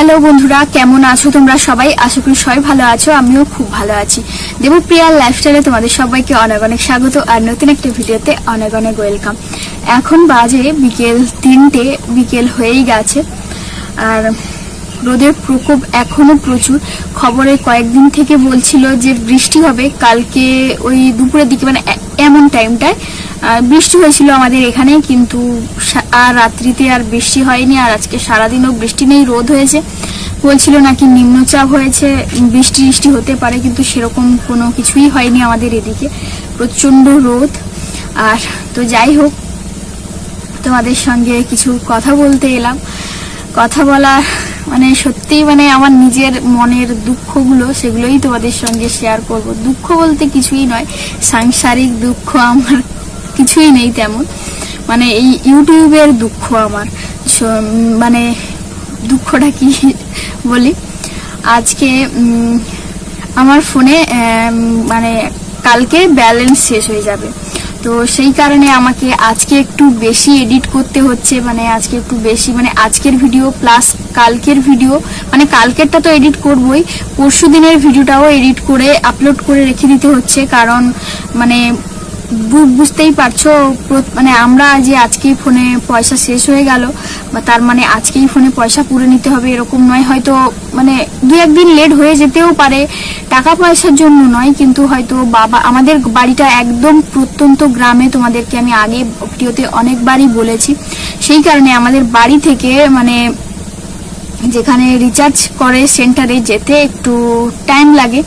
Hello বন্ধুরা, কেমন আছো তোমরা সবাই? আশা করি সবাই ভালো আছো, আমিও খুব ভালো আছি। দেবপ্রিয়ার লাইফস্টাইলে তোমাদের সবাইকে অনেক অনেক স্বাগত, আর নতুন একটা ভিডিওতে অনেক অনেক ওয়েলকাম এখন বাজে বিকেল তিনটে, বিকেল হয়েই গেছে, আর রোদের প্রকোপ এখনও প্রচুর। খবরে কয়েকদিন থেকে বলছিল যে বৃষ্টি হবে, কালকে ওই দুপুরের দিকে মানে এমন টাইমটায় বৃষ্টি হয়েছিল আমাদের এখানে, কিন্তু আর রাত্রিতে আর বৃষ্টি হয়নি, আর আজকে সারাদিনও বৃষ্টি নেই, রোদ হয়েছে। বলছিল নাকি নিম্নচাপ হয়েছে, বৃষ্টি বৃষ্টি হতে পারে, কিন্তু সেরকম কোনো কিছুই হয়নি আমাদের এদিকে, প্রচণ্ড রোদ। আর তো যাই হোক, তোমাদের সঙ্গে কিছু কথা বলতে এলাম। কথা বলা মানে সত্যিই মানে আমার নিজের মনের দুঃখগুলো, সেগুলোই তোমাদের সঙ্গে শেয়ার করব। দুঃখ বলতে কিছুই নয়, সাংসারিক দুঃখ আমার কিছুই নেই তেমন। মানে এই ইউটিউবের দুঃখ আমার। মানে দুঃখটা কি বলি? আজকে আমার ফোনে মানে কালকে ব্যালেন্স শেষ হয়ে যাবে। তো সেই কারণে আমাকে আজকে একটু বেশি এডিট করতে হচ্ছে। মানে আজকে একটু বেশি মানে আজকের ভিডিও প্লাস কালকের ভিডিও মানে কালকেরটা তো এডিট করবই। পরশু দিনের ভিডিওটাও এডিট করে, আপলোড করে রেখে দিতে হচ্ছে। কারণ মানে বুঝতেই পারছ মানে আমরা যে আজকেই ফোনে পয়সা শেষ হয়ে গেল, বা তার মানে আজকেই ফোনে পয়সা পুরে নিতে হবে এরকম নয়, হয়তো মানে দু একদিন লেট হয়ে যেতেও পারে। টাকা পয়সার জন্য নয়, কিন্তু হয়তো বাবা, আমাদের বাড়িটা একদম প্রত্যন্ত গ্রামে তোমাদেরকে আমি আগে ভিডিওতে অনেকবারই বলেছি। সেই কারণে আমাদের বাড়ি থেকে মানে যেখানে রিচার্জ করে সেন্টারে যেতে একটু টাইম লাগে।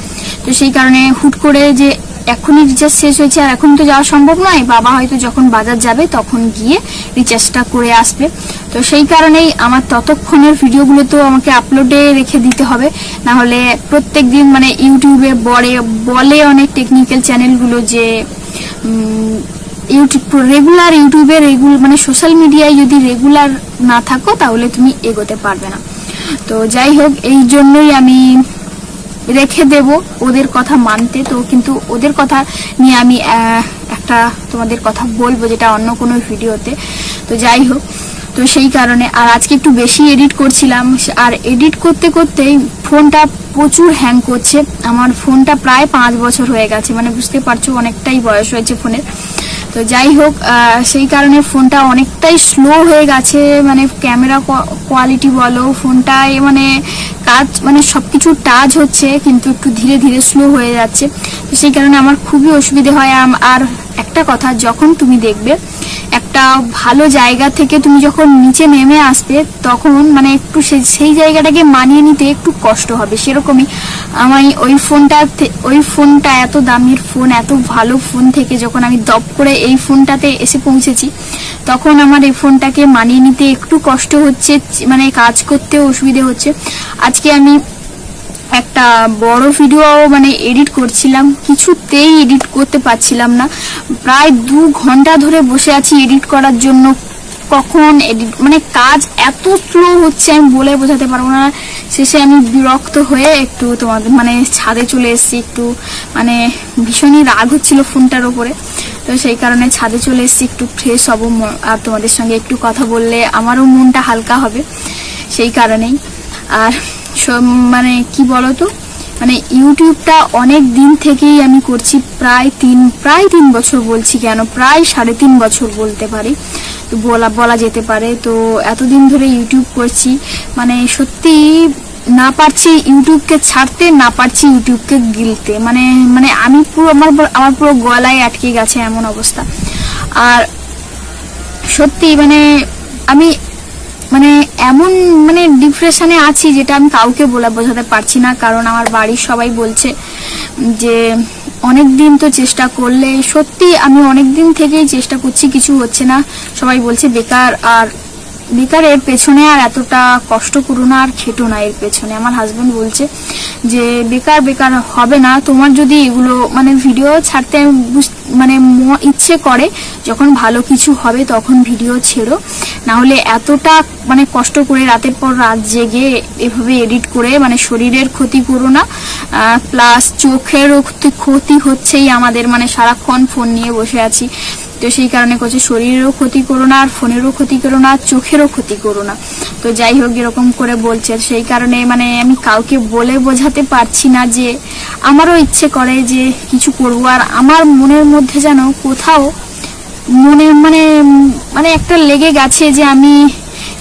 তো সেই কারণে হুট করে যে এখনই রিচার্জ শেষ হয়েছে। আর এখন তো যাওয়া সম্ভব নয়। বাবা হয়তো যখন বাজার যাবে তখন গিয়ে রিচার্জটা করে আসবে। তো সেই কারণেই আমার ততক্ষণের ভিডিওগুলো তো আমাকে আপলোডে রেখে দিতে হবে। না হলে প্রত্যেক দিন মানে ইউটিউবে বলে বলে অনেক টেকনিক্যাল চ্যানেলগুলো যে ইউটিউব রেগুলার ইউটিউবে রেগুলার মানে সোশ্যাল মিডিয়ায় যদি রেগুলার না থাকো, তাহলে তুমি এগোতে পারবে না। তো যাই হোক, এই জন্যই আমি রেখে দেব ওদের কথা মানতে। তো কিন্তু ওদের কথা নিয়ে আমি একটা তোমাদের কথা বলব যেটা অন্য কোনো ভিডিওতে। তো যাই হোক, তো সেই কারণে আর আজকে একটু বেশি এডিট করছিলাম। আর এডিট করতে করতেই ফোনটা প্রচুর হ্যাং করছে। আমার ফোনটা প্রায় পাঁচ বছর হয়ে গেছে মানে বুঝতে পারছ অনেকটাই বয়স হয়েছে ফোনের। তো যাই হোক সেই কারণে ফোনটা অনেকটাই স্লো হয়ে গেছে। মানে ক্যামেরা কোয়ালিটি বলো, ফোনটায় মানে কাজ মানে সবকিছু টাচ হচ্ছে, কিন্তু একটু ধীরে ধীরে স্লো হয়ে যাচ্ছে। সেই কারণে আমার খুবই অসুবিধে হয়। আর একটা কথা, যখন তুমি দেখবে একটা ভালো জায়গা থেকে তুমি যখন নিচে নেমে আসবে, তখন মানে একটু সেই জায়গাটাকে মানিয়ে নিতে একটু কষ্ট হবে। সেরকমই আমি ওই ফোনটা ওই ফোনটা এত দামের ফোন, এত ভালো ফোন থেকে যখন আমি দপ করে এই ফোনটাতে এসে পৌঁছেছি, তখন আমার এই ফোনটাকে মানিয়ে নিতে একটু কষ্ট হচ্ছে মানে কাজ করতেও অসুবিধে হচ্ছে। আজকে আমি একটা বড় ভিডিও মানে এডিট করছিলাম, কিছুতেই এডিট করতে পারছিলাম না। প্রায় দু ঘণ্টা ধরে বসে আছি এডিট করার জন্য। কখন এডিট মানে কাজ এত স্লো হচ্ছে, আমি বলে বোঝাতে পারব না। শেষে আমি বিরক্ত হয়ে একটু তোমাদের মানে ছাদে চলে এসেছি একটু। মানে ভীষণই রাগ হচ্ছিল ফোনটার ওপরে। তো সেই কারণে ছাদে চলে এসেছি, একটু ফ্রেশ হব আর তোমাদের সঙ্গে একটু কথা বললে আমারও মনটা হালকা হবে। সেই কারণেই। আর সব- মানে কি বলতো? মানে ইউটিউবটা অনেক দিন থেকেই আমি করছি, প্রায় তিন প্রায় তিন বছর বলছি কেন? প্রায় সাড়ে তিন বছর বলতে পারি। তো বলা বলা যেতে পারে। তো এতদিন ধরে ইউটিউব করছি। মানে সত্যি না পারছি ইউটিউবকে ছাড়তে, না পারছি ইউটিউবকে গিলতে। মানে মানে আমি পুরো, আমার আমার পুরো গলায় আটকে গেছে এমন অবস্থা। আর সত্যি মানে আমি মানে এমন মানে ডিপ্রেশনে আছি যেটা আমি কাউকে বলে, বোঝাতে পারছি না। কারণ আমার বাড়ির সবাই বলছে যে অনেক দিন তো চেষ্টা করলে, সত্যি আমি অনেক দিন থেকেই চেষ্টা করছি, কিছু হচ্ছে না। সবাই বলছে, বেকার আর বেকার এর পেছনে আর এতটা কষ্ট করো না, আর খেটো না এর পেছনে। আমার হাজব্যান্ড বলছে যে, বেকার বেকার হবে না। তোমার যদি এগুলো মানে ভিডিও ছাড়তে মানে ইচ্ছে করে, যখন ভালো কিছু হবে, তখন ভিডিও ছেড়ো। না হলে এতটা মানে কষ্ট করে রাতের পর রাত জেগে এভাবে এডিট করে মানে শরীরের ক্ষতি করো না। প্লাস চোখেরও ক্ষতি- হচ্ছেই আমাদের মানে সারাক্ষণ ফোন নিয়ে বসে আছি। তো সেই কারণে করছে, শরীরেরও ক্ষতি করো না আর ফোনেরও ক্ষতি করো না আর চোখেরও ক্ষতি করো না। তো যাই হোক, এরকম করে বলছে। সেই কারণে মানে আমি কাউকে বলে বোঝাতে পারছি না যে, আমারও ইচ্ছে করে যে কিছু করব। আর আমার মনের মধ্যে যেন কোথাও মনে মানে মানে একটা লেগে গেছে যে আমি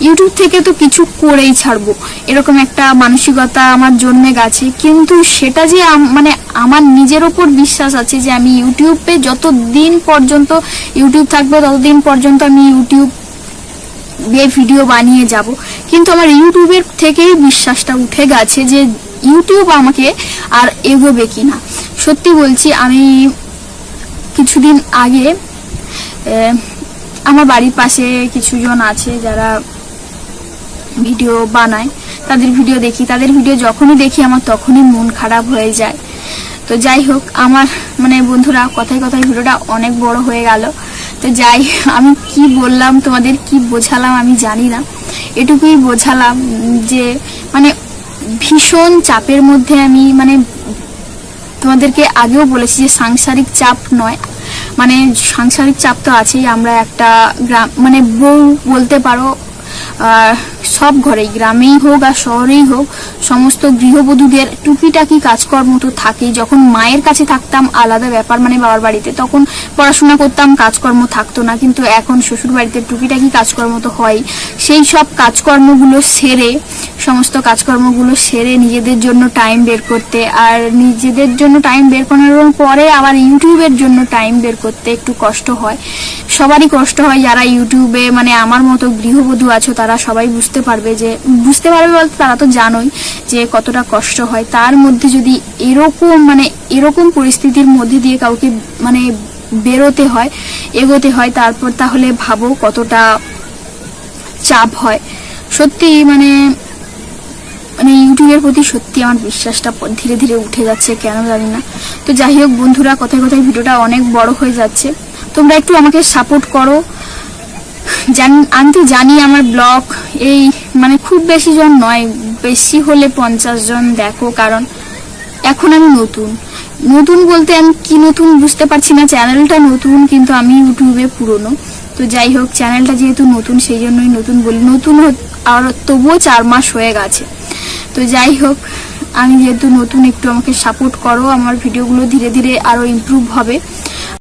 ইউটিউব থেকে তো কিছু করেই ছাড়বো। এরকম একটা মানসিকতা আমার জন্মে গেছে। কিন্তু সেটা যে মানে আমার নিজের ওপর বিশ্বাস আছে যে আমি ইউটিউবে যত দিন পর্যন্ত ইউটিউব থাকবে, ততদিন পর্যন্ত আমি ইউটিউব দিয়ে ভিডিও বানিয়ে যাব। কিন্তু আমার ইউটিউবের থেকেই বিশ্বাসটা উঠে গেছে যে ইউটিউব আমাকে আর এগোবে কি না সত্যি বলছি, আমি কিছুদিন আগে আমার বাড়ির পাশে কিছুজন আছে যারা ভিডিও বানায়। তাদের ভিডিও দেখি। তাদের ভিডিও যখনই দেখি আমার তখনই মন খারাপ হয়ে যায়। তো যাই হোক, আমার মানে বন্ধুরা, কথায় কথায় ভিডিওটা অনেক বড় হয়ে গেল। তো যাই, আমি কি বললাম, তোমাদের কি বোঝালাম আমি জানি না। এটুকুই বোঝালাম যে মানে ভীষণ চাপের মধ্যে আমি মানে তোমাদেরকে আগেও বলেছি যে সাংসারিক চাপ নয়। মানে সাংসারিক চাপ তো আছেই আমরা একটা গ্রাম মানে বউ বলতে পারো সব ঘরেই, গ্রামেই হোক আর শহরেই হোক, সমস্ত গৃহবধূদের টুকিটাকি কাজকর্ম তো থাকেই। যখন মায়ের কাছে থাকতাম, আলাদা ব্যাপার মানে বাবার বাড়িতে, তখন পড়াশোনা করতাম, কাজকর্ম থাকতো না। কিন্তু এখন শ্বশুর বাড়িতে টুকিটাকি কাজকর্ম তো হয় সেই সব কাজকর্মগুলো সেরে, সমস্ত কাজকর্মগুলো সেরে নিজেদের জন্য টাইম বের করতে আর নিজেদের জন্য টাইম বের করানোর পরে আবার ইউটিউবের জন্য টাইম বের করতে একটু কষ্ট হয়। সবারই কষ্ট হয় যারা ইউটিউবে মানে আমার মতো গৃহবধূ আছো, তারা সবাই বুঝতে পারবে যে, বুঝতে পারবে বলতে তারা তো জানোই যে কতটা কষ্ট হয়। তার মধ্যে যদি এরকম মানে এরকম পরিস্থিতির মধ্যে দিয়ে কাউকে মানে বেরোতে হয়, এগোতে হয়, তারপর তাহলে ভাবো কতটা চাপ হয়। সত্যি মানে মানে ইউটিউবের প্রতি সত্যি আমার বিশ্বাসটা ধীরে ধীরে উঠে যাচ্ছে, কেন জানি না। তো যাই হোক বন্ধুরা, কথায় কথায় ভিডিওটা অনেক বড় হয়ে যাচ্ছে। তোমরা একটু আমাকে সাপোর্ট করো। আমি জানি আমার ব্লগ এই মানে খুব বেশি জন নয়, বেশি হলে পঞ্চাশ জন দেখো, কারণ এখন আমি নতুন। নতুন বলতে আমি কি নতুন বুঝতে পারছি না, চ্যানেলটা নতুন, কিন্তু আমি ইউটিউবে পুরনো। তো যাই হোক, চ্যানেলটা যেহেতু নতুন, সেই জন্যই নতুন বলি। নতুন আর তবুও চার মাস হয়ে গেছে। তো যাই হোক, আমি যেহেতু নতুন, একটু আমাকে সাপোর্ট করো, আমার ভিডিওগুলো ধীরে ধীরে আরও ইমপ্রুভ হবে।